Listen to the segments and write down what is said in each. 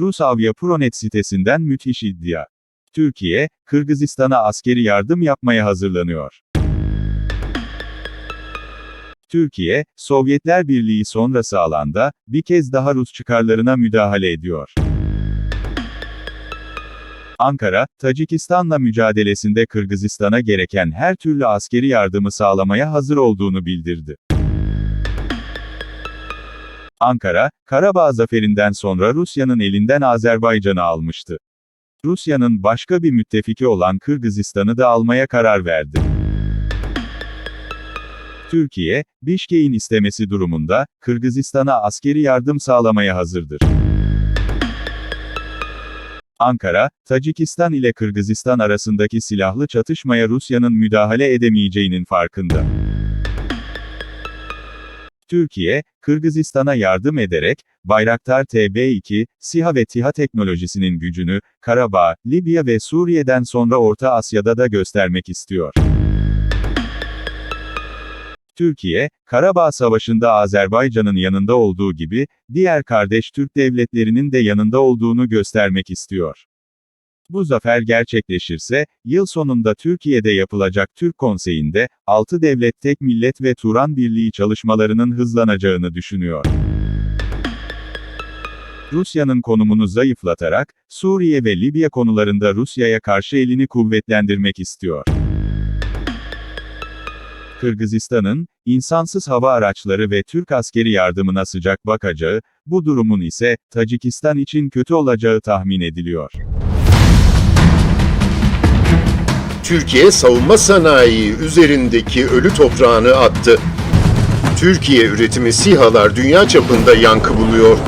Rus Avia.Pronet sitesinden müthiş iddia. Türkiye, Kırgızistan'a askeri yardım yapmaya hazırlanıyor. Türkiye, Sovyetler Birliği sonrası alanda, bir kez daha Rus çıkarlarına müdahale ediyor. Ankara, Tacikistan'la mücadelesinde Kırgızistan'a gereken her türlü askeri yardımı sağlamaya hazır olduğunu bildirdi. Ankara, Karabağ zaferinden sonra Rusya'nın elinden Azerbaycan'ı almıştı. Rusya'nın başka bir müttefiki olan Kırgızistan'ı da almaya karar verdi. Türkiye, Bişkek'in istemesi durumunda, Kırgızistan'a askeri yardım sağlamaya hazırdır. Ankara, Tacikistan ile Kırgızistan arasındaki silahlı çatışmaya Rusya'nın müdahale edemeyeceğinin farkında. Türkiye, Kırgızistan'a yardım ederek, Bayraktar TB2, SİHA ve TİHA teknolojisinin gücünü, Karabağ, Libya ve Suriye'den sonra Orta Asya'da da göstermek istiyor. Türkiye, Karabağ Savaşı'nda Azerbaycan'ın yanında olduğu gibi, diğer kardeş Türk devletlerinin de yanında olduğunu göstermek istiyor. Bu zafer gerçekleşirse, yıl sonunda Türkiye'de yapılacak Türk Konseyi'nde, 6 devlet tek millet ve Turan Birliği çalışmalarının hızlanacağını düşünüyor. Rusya'nın konumunu zayıflatarak, Suriye ve Libya konularında Rusya'ya karşı elini kuvvetlendirmek istiyor. Kırgızistan'ın, insansız hava araçları ve Türk askeri yardımına sıcak bakacağı, bu durumun ise, Tacikistan için kötü olacağı tahmin ediliyor. Türkiye savunma sanayi üzerindeki ölü toprağını attı. Türkiye üretimi SİHA'lar dünya çapında yankı buluyor.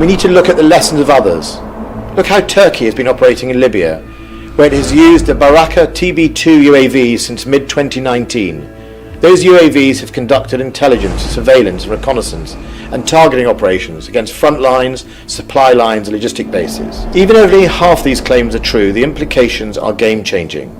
We need to look at the lessons of others. Look how Turkey has been operating in Libya, where it has used the Baraka TB2 UAVs since mid 2019. Those UAVs have conducted intelligence, surveillance, reconnaissance and targeting operations against front lines, supply lines, and logistic bases. Even if only half these claims are true, the implications are game changing.